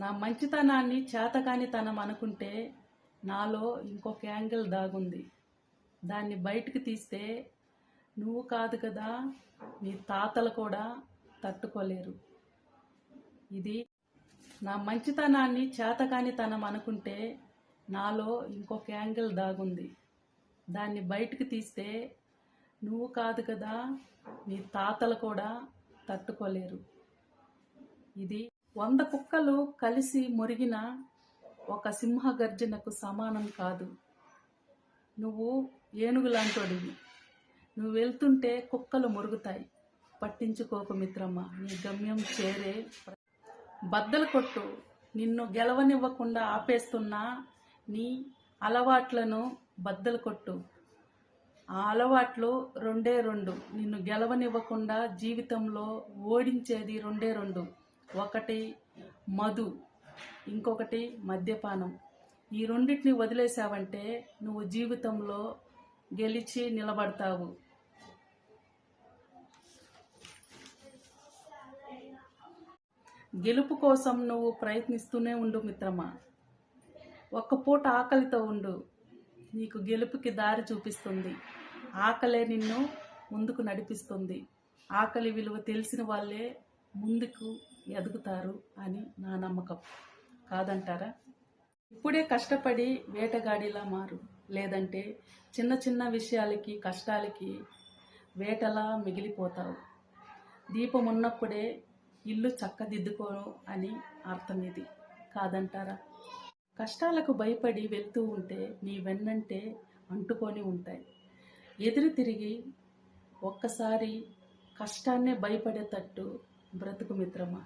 నా మంచితనాన్ని చేతకానితనం అనుకుంటే నాలో ఇంకొక యాంగిల్ దాగుంది. దాన్ని బయటికి తీస్తే నువ్వు కాదు కదా మీ తాతలు కూడా తట్టుకోలేరు. ఇది నా మంచితనాన్ని చేతకానితనం అనుకుంటే నాలో ఇంకొక యాంగిల్ దాగుంది. దాన్ని బయటికి తీస్తే నువ్వు కాదు కదా మీ తాతలు కూడా తట్టుకోలేరు. ఇది వంద కుక్కలు కలిసి మురిగిన ఒక సింహ గర్జనకు సమానం కాదు. నువ్వు ఏనుగు లాంటోడివి నువ్వు వెళ్తుంటే కుక్కలు మురుగుతాయి. పట్టించుకోకు మిత్రమ్మ. నీ గమ్యం చేరే బద్దలు కొట్టు. నిన్ను గెలవనివ్వకుండా ఆపేస్తున్న నీ అలవాట్లను బద్దలు కొట్టు. ఆ అలవాట్లు రెండే రెండు. నిన్ను గెలవనివ్వకుండా జీవితంలో ఓడించేది రెండే రెండు. ఒకటి మధు ఇంకొకటి మద్యపానం. ఈ రెండింటిని వదిలేసావంటే నువ్వు జీవితంలో గెలిచి నిలబడతావు. గెలుపు కోసం నువ్వు ప్రయత్నిస్తూనే ఉండు మిత్రమా. ఒక్క పూట ఆకలితో ఉండు. నీకు గెలుపుకి దారి చూపిస్తుంది. ఆకలే నిన్ను ముందుకు నడిపిస్తుంది. ఆకలి విలువ తెలిసిన వాళ్ళే ముందుకు ఎదుగుతారు అని నా నమ్మకం. కాదంటారా? ఇప్పుడే కష్టపడి వేటగాడిలా మారు. లేదంటే చిన్న చిన్న విషయాలకి కష్టాలకి వేటలా మిగిలిపోతావు. దీపం ఉన్నప్పుడే ఇల్లు చక్కదిద్దుకో అని అర్థం ఇది కాదంటారా? కష్టాలకు భయపడి వెళ్తూ ఉంటే నీ వెన్నంటే అంటుకొని ఉంటాయి. ఎదురు తిరిగి ఒక్కసారి కష్టాన్నే భయపడేటట్టు బ్రతుకు మిత్రమా?